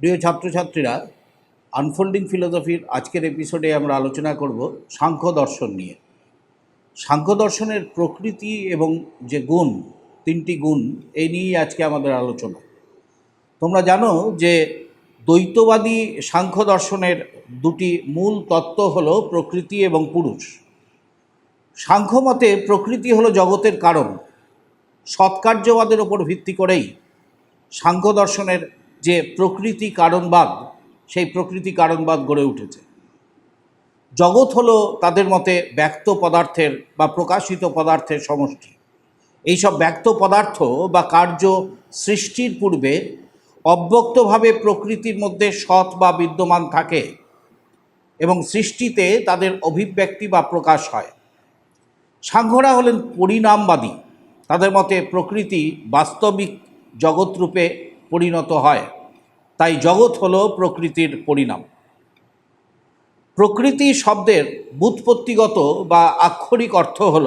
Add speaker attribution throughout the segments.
Speaker 1: প্রিয় ছাত্রছাত্রীরা আনফোল্ডিং ফিলোসফির আজকের এপিসোডে আমরা আলোচনা করব সাংখ্য দর্শন নিয়ে। সাংখ্য দর্শনের প্রকৃতি এবং যে গুণ, তিনটি গুণ এই নিয়েই আজকে আমাদের আলোচনা। তোমরা জানো যে দ্বৈতবাদী সাংখ্য দর্শনের দুটি মূল তত্ত্ব হল প্রকৃতি এবং পুরুষ। সাংখ্যমতে প্রকৃতি হলো জগতের কারণ। সৎকার্যবাদের ওপর ভিত্তি করেই সাংখ্য দর্শনের যে প্রকৃতি কারণবাদ, সেই প্রকৃতি কারণবাদ গড়ে উঠেছে। জগৎ হলো তাদের মতে ব্যক্ত পদার্থের বা প্রকাশিত পদার্থের সমষ্টি। এইসব ব্যক্ত পদার্থ বা কার্য সৃষ্টির পূর্বে অব্যক্তভাবে প্রকৃতির মধ্যে সৎ বা বিদ্যমান থাকে এবং সৃষ্টিতে তাদের অভিব্যক্তি বা প্রকাশ হয়। সাংঘরা হলেন পরিণামবাদী। তাদের মতে প্রকৃতি বাস্তবিক জগৎরূপে পরিণত হয়। তাই জগৎ হল প্রকৃতির পরিণাম। প্রকৃতি শব্দের বুৎপত্তিগত বা আক্ষরিক অর্থ হল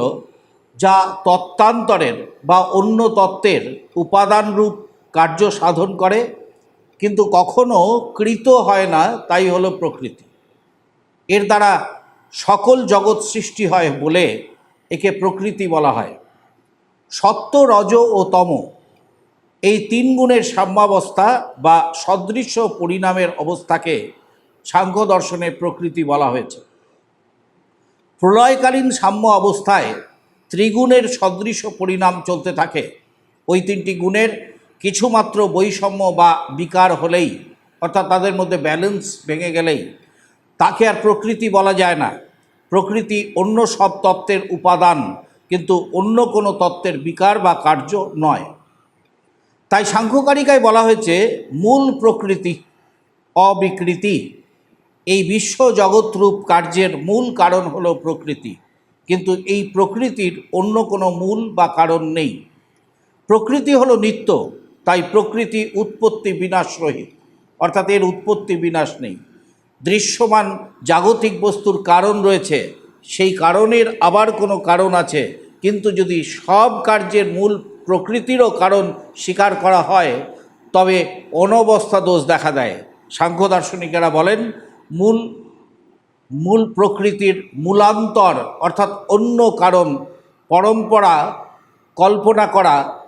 Speaker 1: যা তত্ত্বান্তরের বা অন্য তত্ত্বের উপাদানরূপ কার্য সাধন করে, কিন্তু কখনো কৃত হয় না, তাই হলো প্রকৃতি। এর দ্বারা সকল জগৎ সৃষ্টি হয় বলে একে প্রকৃতি বলা হয়। সত্য, রজ ও তম এই তিন গুণের সাম্যাবস্থা বা সদৃশ্য পরিণামের অবস্থাকে সাংখ্য দর্শনের প্রকৃতি বলা হয়েছে। প্রলয়কালীন সাম্য অবস্থায় ত্রিগুণের সদৃশ্য পরিণাম চলতে থাকে। ওই তিনটি গুণের কিছুমাত্র বৈষম্য বা বিকার হলেই, অর্থাৎ তাদের মধ্যে ব্যালেন্স ভেঙে গেলেই, তাকে আর প্রকৃতি বলা যায় না। প্রকৃতি অন্য সব তত্ত্বের উপাদান, কিন্তু অন্য কোনো তত্ত্বের বিকার বা কার্য নয়। তাই সাংখ্যকারিকায় বলা হয়েছে, মূল প্রকৃতি অবিকৃতি। এই বিশ্ব জগৎরূপ কার্যের মূল কারণ হলো প্রকৃতি। কিন্তু এই প্রকৃতির অন্য কোনো মূল বা কারণ নেই। প্রকৃতি হলো নিত্য, তাই প্রকৃতি উৎপত্তি বিনাশ রহিত, অর্থাৎ এর উৎপত্তি বিনাশ নেই। দৃশ্যমান জাগতিক বস্তুর কারণ রয়েছে, সেই কারণের আবার কোনো কারণ আছে। কিন্তু যদি সব কার্যের মূল প্রকৃতিরও কারণ স্বীকার করা হয়, তবে অনবস্থা দোষ দেখা দেয়। সাংখ্য দার্শনিকেরা বলেন, মূল মূল প্রকৃতির মূলান্তর, অর্থাৎ অন্য কারণ, পরম্পরা, কল্পনা করা,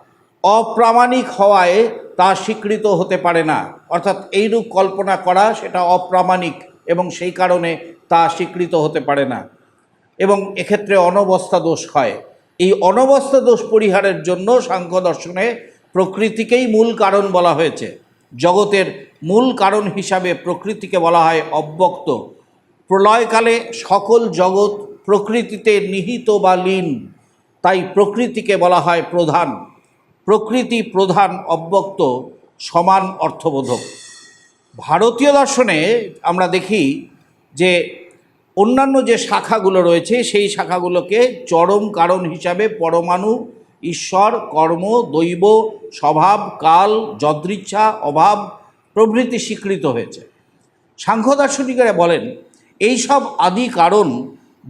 Speaker 1: অপ্রামাণিক হওয়ায় তা স্বীকৃত হতে পারে না। অর্থাৎ এইরূপ কল্পনা করা সেটা অপ্রামাণিক এবং সেই কারণে তা স্বীকৃত হতে পারে না। এবং এক্ষেত্রে অনবস্থা দোষ হয়। এই অনবস্থা দোষ পরিহারের জন্য সাংখ্য দর্শনে প্রকৃতিকেই মূল কারণ বলা হয়েছে। জগতের মূল কারণ হিসাবে প্রকৃতিকে বলা হয় অব্যক্ত। প্রলয়কালে সকল জগৎ প্রকৃতিতে নিহিত বা লীন, তাই প্রকৃতিকে বলা হয় প্রধান। প্রকৃতি প্রধান, অব্যক্ত, সমান অর্থবোধক। ভারতীয় দর্শনে আমরা দেখি যে অন্যান্য যে শাখাগুলো রয়েছে, সেই শাখাগুলোকে চরম কারণ হিসাবে পরমাণু, ঈশ্বর, কর্ম, দৈব, স্বভাব, কাল, যদৃচ্ছা, অভাব প্রভৃতি স্বীকৃত হয়েছে। সাংখ্য দার্শনিকেরা বলেন, এই সব আদি কারণ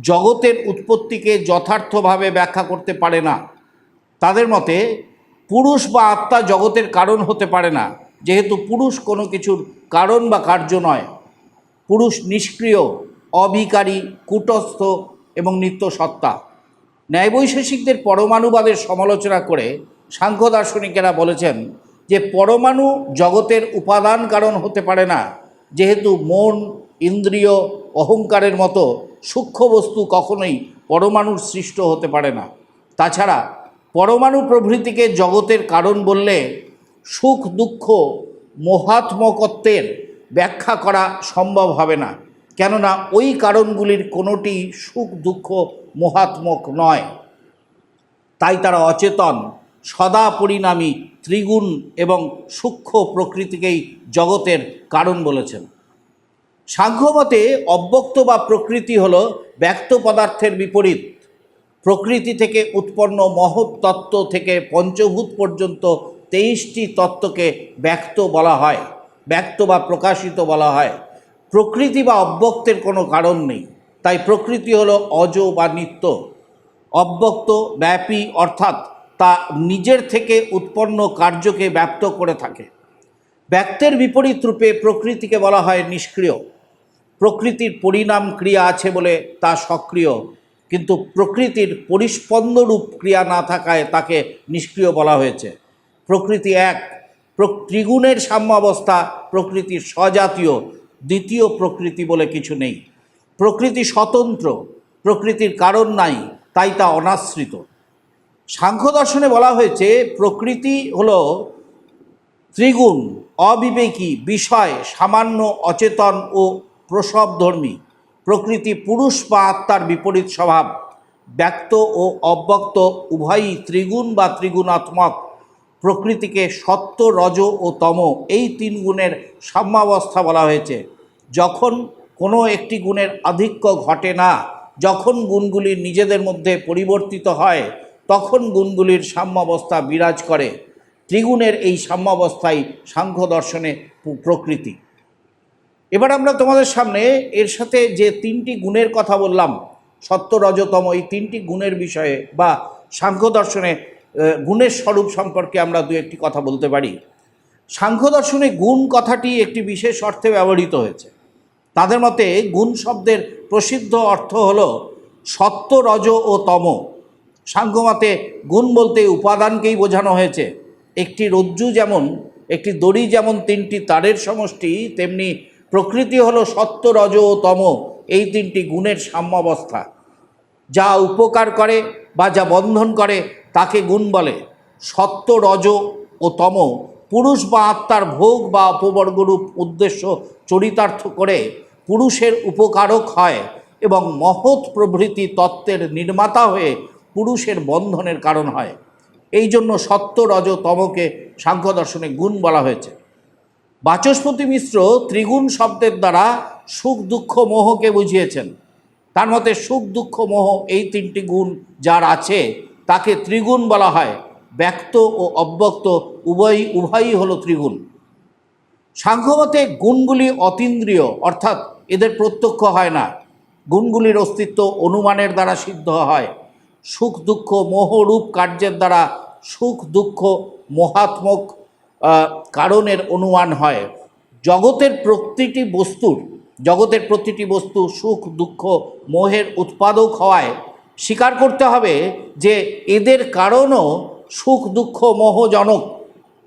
Speaker 1: জগতের উৎপত্তিকে যথার্থভাবে ব্যাখ্যা করতে পারে না। তাদের মতে, পুরুষ বা আত্মা জগতের কারণ হতে পারে না, যেহেতু পুরুষ কোনো কিছুর কারণ বা কার্য নয়। পুরুষ নিষ্ক্রিয় অবিকারী, কূটস্থ এবং নিত্য সত্তা ন্যায়বৈশেষিকদের পরমাণুবাদের সমালোচনা করে সাংখ্য দার্শনিকেরা বলেছেন যে পরমাণু জগতের উপাদান কারণ হতে পারে না। যেহেতু মন, ইন্দ্রিয়, অহংকারের মতো সূক্ষ্ম বস্তু কখনোই পরমাণুর সৃষ্ট হতে পারে না। তাছাড়া পরমাণু প্রভৃতিকে জগতের কারণ বললে সুখ, দুঃখ, মহাত্মকত্বের ব্যাখ্যা করা সম্ভব হবে না। কেননা ওই কারণগুলির কোনোটি সুখ, দুঃখ, মহাত্মক নয়। তাই তারা অচেতন, সদা পরিণামী, ত্রিগুণ এবং সূক্ষ্ম প্রকৃতিকেই জগতের কারণ বলেছেন। সাংখ্যমতে অব্যক্ত বা প্রকৃতি হল ব্যক্ত পদার্থের বিপরীত। প্রকৃতি থেকে উৎপন্ন মহৎ তত্ত্ব থেকে পঞ্চভূত পর্যন্ত তেইশটি তত্ত্বকে ব্যক্ত বলা হয়, ব্যক্ত বা প্রকাশিত বলা হয়। প্রকৃতি বা অব্যক্তের কোনো কারণ নেই। তাই প্রকৃতি হলো অজ বা নিত্য। অব্যক্ত, ব্যাপী, অর্থাৎ তা নিজের থেকে উৎপন্ন কার্যকে ব্যক্ত করে থাকে। ব্যক্তের বিপরীত রূপে প্রকৃতিকে বলা হয় নিষ্ক্রিয়। প্রকৃতির পরিণাম ক্রিয়া আছে বলে তা সক্রিয়, কিন্তু প্রকৃতির পরিস্পন্দরূপ ক্রিয়া না থাকায় তাকে নিষ্ক্রিয় বলা হয়েছে। প্রকৃতি এক ত্রিগুণের সাম্যাবস্থা প্রকৃতির স্বজাতীয় দ্বিতীয় প্রকৃতি বলে কিছু নেই। প্রকৃতি স্বতন্ত্র, প্রকৃতির কারণ নাই, তাই তা অনাশ্রিত। সাংখ্য দর্শনে বলা হয়েছে, প্রকৃতি হল ত্রিগুণ, অবিবেকী, বিষয়, সামান্য, অচেতন ও প্রসবধর্মী। প্রকৃতি পুরুষ বা আত্মার বিপরীত স্বভাব। ব্যক্ত ও অব্যক্ত, উভয়ই ত্রিগুণ বা ত্রিগুণাত্মক। প্রকৃতিকে সত্য, রজ ও তম, এই তিন গুণের সাম্যাবস্থা বলা হয়েছে। যখন কোনো একটি গুণের আধিক্য ঘটে না, যখন গুণগুলি নিজেদের মধ্যে পরিবর্তিত হয়, তখন গুণগুলির সাম্যাবস্থা বিরাজ করে। ত্রিগুণের এই সাম্যাবস্থাই সাংখ্য দর্শনে প্রকৃতি। এবার আমরা তোমাদের সামনে এর সাথে যে তিনটি গুণের কথা বললাম সত্য রজতম এই তিনটি গুণের বিষয়ে বা সাংখ্য দর্শনে গুণের স্বরূপ সম্পর্কে আমরা দু একটি কথা বলতে পারি। সাংখ্য দর্শনে গুণ কথাটি একটি বিশেষ অর্থে ব্যবহৃত হয়েছে। তাদের মতে গুণ শব্দের প্রসিদ্ধ অর্থ হল সত্য, রজ ও তম। সাংখ্যমতে গুণ বলতে উপাদানকেই বোঝানো হয়েছে। একটি রজ্জু যেমন, একটি দড়ি যেমন তিনটি তারের সমষ্টি, তেমনি প্রকৃতি হলো সত্য, রজ ও তম। এই তিনটি গুণের সাম্যাবস্থা। যা উপকার করে বা যা বন্ধন করে, তাকে গুণ বলে। সত্য, রজ ও তম পুরুষ বা আত্মার ভোগ বা অপবর্গরূপ উদ্দেশ্য চরিতার্থ করে পুরুষের উপকারক হয় এবং মহৎ প্রভৃতি তত্ত্বের নির্মাতা হয়ে পুরুষের বন্ধনের কারণ হয়। এই জন্য সত্য রজ তমকে সাংখ্য দর্শনে গুণ বলা হয়েছে। বাচস্পতি মিশ্র ত্রিগুণ শব্দের দ্বারা সুখ, দুঃখ, মোহকে বুঝিয়েছেন। তার মতে সুখ, দুঃখ, মোহ এই তিনটি গুণ যার আছে, তাকে ত্রিগুণ বলা হয়। ব্যক্ত ও অব্যক্ত উভয়ই উভয়ই হলো ত্রিগুণ। সাংখ্যমতে গুণগুলি অতীন্দ্রিয়, অর্থাৎ এদের প্রত্যক্ষ হয় না। গুণগুলির অস্তিত্ব অনুমানের দ্বারা সিদ্ধ হয়। সুখ, দুঃখ মোহরূপ কার্যের দ্বারা সুখ, দুঃখ, মোহাত্মক কারণের অনুমান হয়। জগতের প্রতিটি বস্তুর, জগতের প্রতিটি বস্তু সুখ, দুঃখ, মোহের উৎপাদক হওয়ায় স্বীকার করতে হবে যে এদের কারণও সুখ, দুঃখ, মোহজনক।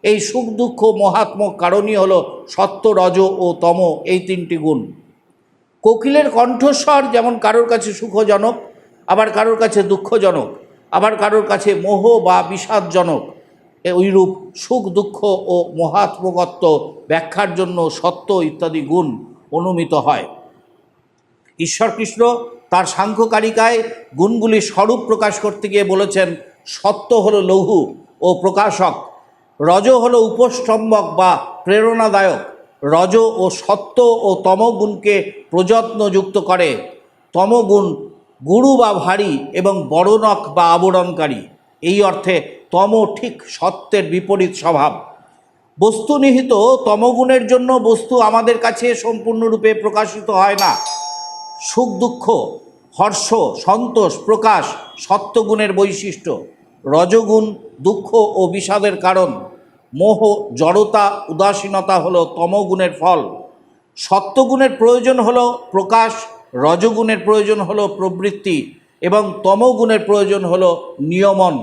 Speaker 1: এই সুখ, দুঃখ, মহাত্মক কারণই হলো সত্য, রজ ও তম এই তিনটি গুণ। কোকিলের কণ্ঠস্বর যেমন কারোর কাছে সুখজনক, আবার কারোর কাছে দুঃখজনক, আবার কারোর কাছে মোহ বা বিষাদজনক ওইরূপ সুখ, দুঃখ ও মহাত্মকত্ব ব্যাখ্যার জন্য সত্য ইত্যাদি গুণ অনুমিত হয়। ঈশ্বর কৃষ্ণ তার সাংখ্যকারিকায় গুণগুলি স্বরূপ প্রকাশ করতে গিয়ে বলেছেন, সত্য হলো লৌহু ও প্রকাশক, রজ হলো উপস্তম্ভক বা প্রেরণাদায়ক। রজ ও সত্য ও তমগুণকে প্রযত্নযুক্ত করে। তমগুণ গুরু বা ভারী এবং বড়নক বা আবরণকারী। এই অর্থে তম ঠিক সত্যের বিপরীত স্বভাব। বস্তু নিহিত তমগুণের জন্য বস্তু আমাদের কাছে সম্পূর্ণরূপে প্রকাশিত হয় না। সুখ দুঃখ, হর্ষ, সন্তোষ, প্রকাশ সত্যগুণের বৈশিষ্ট্য। রজগুণ দুঃখ ও বিষাদের কারণ। মোহ, জড়তা, উদাসীনতা হলো তমগুণের ফল। সত্যগুণের প্রয়োজন হলো প্রকাশ, রজগুণের প্রয়োজন হলো প্রবৃত্তি, এবং তমগুণের প্রয়োজন হলো নিয়মন।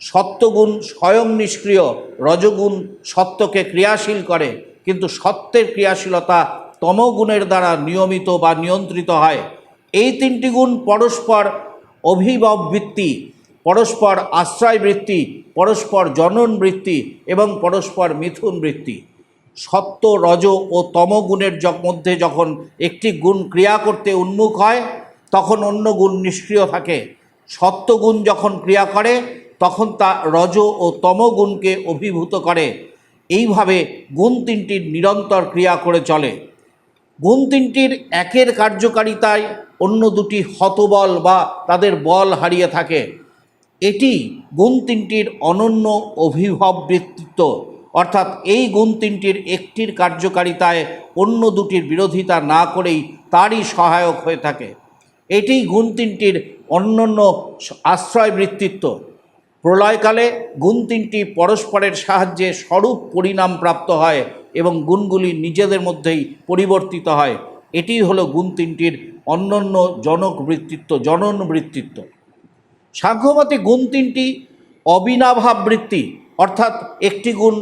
Speaker 1: সত্যগুণ স্বয়ং নিষ্ক্রিয়, রজগুণ সত্যকে ক্রিয়াশীল করে, কিন্তু সত্যের ক্রিয়াশীলতা তমগুণের দ্বারা নিয়মিত বা নিয়ন্ত্রিত হয়। এই তিনটি গুণ পরস্পর অভিভব বৃত্তি পরস্পর আশ্রয় বৃত্তি পরস্পর জনন বৃত্তি এবং পরস্পর মিথুন বৃত্তি সত্য রজ ও তমগুণের মধ্যে যখন একটি গুণ ক্রিয়া করতে উন্মুখ হয়, তখন অন্য গুণ নিষ্ক্রিয় থাকে। সত্যগুণ যখন ক্রিয়া করে, তখন তা রজ ও তমগুণকে অভিভূত করে। এইভাবে গুণ তিনটির নিরন্তর ক্রিয়া করে চলে। গুণ তিনটির একের কার্যকারিতায় অন্য দুটি হতবল বা তাদের বল হারিয়ে থাকে। এটি গুণ তিনটির অনন্য অভিভব বৃত্তিত্ব অর্থাৎ এই গুণ তিনটির একটির কার্যকারিতায় অন্য দুটির বিরোধিতা না করেই তারই সহায়ক হয়ে থাকে। এটি গুণ তিনটির অন্যান্য আশ্রয় বৃত্তিত্ব প্রলয়কালে গুণ তিনটি পরস্পরের সাহায্যে স্বরূপ পরিণাম প্রাপ্ত হয় এবং গুণগুলি নিজেদের মধ্যেই পরিবর্তিত হয়। এটি হলো গুণ তিনটির অন্যান্য জনক বৃত্তিত্ব, জনন বৃত্তিত্ব। সাংখ্যমতে গুণ তিনটি অবিনাভাব বৃত্তি অর্থাৎ একটি গুণ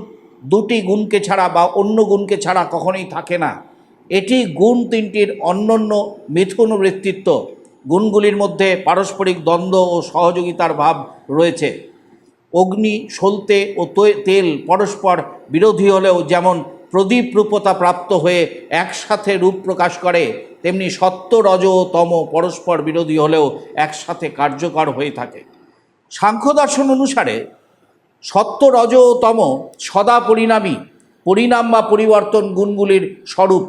Speaker 1: দুটি গুণকে ছাড়া বা অন্য গুণকে ছাড়া কখনোই থাকে না। এটি গুণ তিনটির অন্যান্য মিথুন বৃত্তিত্ব গুণগুলির মধ্যে পারস্পরিক দ্বন্দ্ব ও সহযোগিতার ভাব রয়েছে। অগ্নি সলতে ও তেল পরস্পর বিরোধী হলেও যেমন প্রদীপ রূপতা প্রাপ্ত হয়ে একসাথে রূপ প্রকাশ করে, তেমনি সত্য রজ ও তম পরস্পর বিরোধী হলেও একসাথে কার্যকর হয়ে থাকে। সাংখ্য দর্শন অনুসারে সত্য রজ তম সদা পরিণামী, পরিণাম বা পরিবর্তন গুণগুলির স্বরূপ।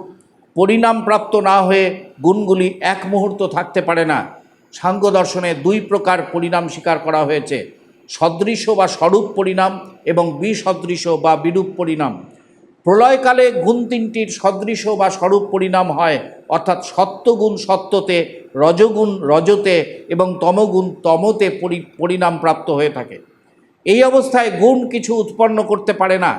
Speaker 1: পরিণাম প্রাপ্ত না হয়ে গুণগুলি এক মুহূর্ত থাকতে পারে না। সাংখ্য দর্শনে দুই প্রকার পরিণাম স্বীকার করা হয়েছে, সদৃশ বা স্বরূপ পরিণাম এবং বিসদৃশ বা বিরূপ পরিণাম। প্রলয়কালে গুণ তিনটির সদৃশ বা স্বরূপ পরিণাম হয়, অর্থাৎ সত্যগুণ সত্যতে, রজগুণ রজতে এবং তমগুণ তমতে পরি, পরিণাম প্রাপ্ত হয়ে থাকে। এই অবস্থায় গুণ কিছু উৎপন্ন করতে পারে না।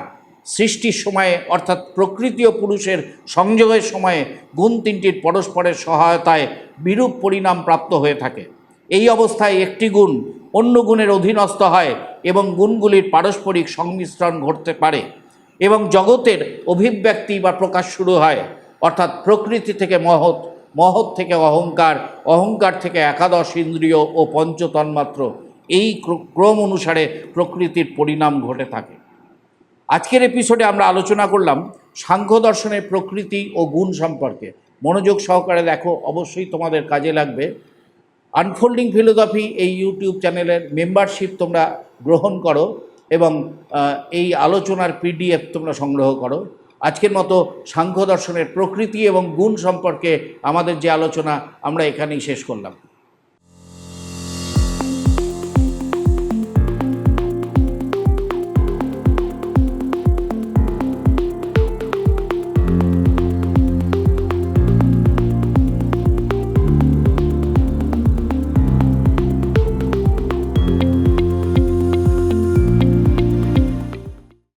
Speaker 1: সৃষ্টির সময়ে, অর্থাৎ প্রকৃতি ও পুরুষের সংযোগের সময়ে, গুণ তিনটির পরস্পরের সহায়তায় বিরূপ পরিণাম প্রাপ্ত হয়ে থাকে। এই অবস্থায় একটি গুণ অন্য গুণের অধীনস্থ হয় এবং গুণগুলির পারস্পরিক সংমিশ্রণ ঘটতে পারে। এবং জগতের অভিব্যক্তি বা প্রকাশ শুরু হয়। অর্থাৎ প্রকৃতি থেকে মহৎ মহৎ থেকে অহংকার অহংকার থেকে একাদশ ইন্দ্রিয় ও পঞ্চতন্মাত্র। এই ক্রম অনুসারে প্রকৃতির পরিণাম ঘটে থাকে। আজকের এপিসোডে আমরা আলোচনা করলাম সাংখ্য দর্শনের প্রকৃতি ও গুণ সম্পর্কে। মনোযোগ সহকারে দেখো, অবশ্যই তোমাদের কাজে লাগবে। আনফোল্ডিং ফিলোসফি এই ইউটিউব চ্যানেলের মেম্বারশিপ তোমরা গ্রহণ করো। এবং এই আলোচনার পিডিএফ তোমরা সংগ্রহ করো। আজকের মতো সাংখ্য দর্শনের প্রকৃতি এবং গুণ সম্পর্কে আমাদের যে আলোচনা, আমরা এখানেই শেষ করলাম।